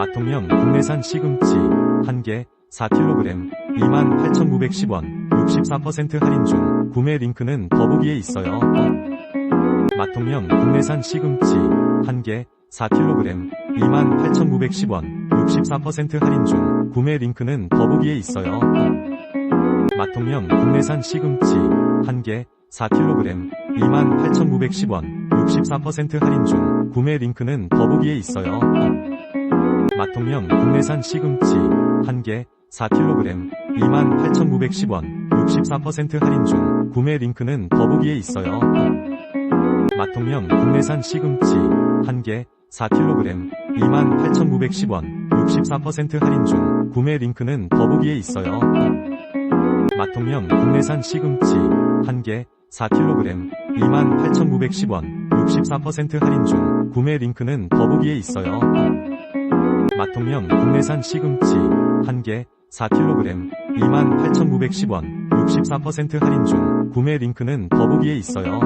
맛동면 국내산 시금치 1개 4kg 28,910원 64% 할인 중 구매 링크는 더보기에 있어요. 맛동면 국내산 시금치 1개 4kg 28,910원 64% 할인 중 구매 링크는 더보기에 있어요. 맛동면 국내산 시금치 1개 4kg 28,910원 64% 할인 중 구매 링크는 더보기에 있어요. 맛동면 국내산 시금치 1개 4kg 28,910원 64% 할인 중 구매 링크는 더보기에 있어요. 맛동면 국내산 시금치 1개 4kg 28,910원 64% 할인 중 구매 링크는 더보기에 있어요. 맛동면 국내산 시금치 1개 4kg 28,910원 64% 할인 중 구매 링크는 더보기에 있어요. 맛동면 국내산 시금치 1개 4kg 28,910원 64% 할인 중 구매 링크는 더보기에 있어요.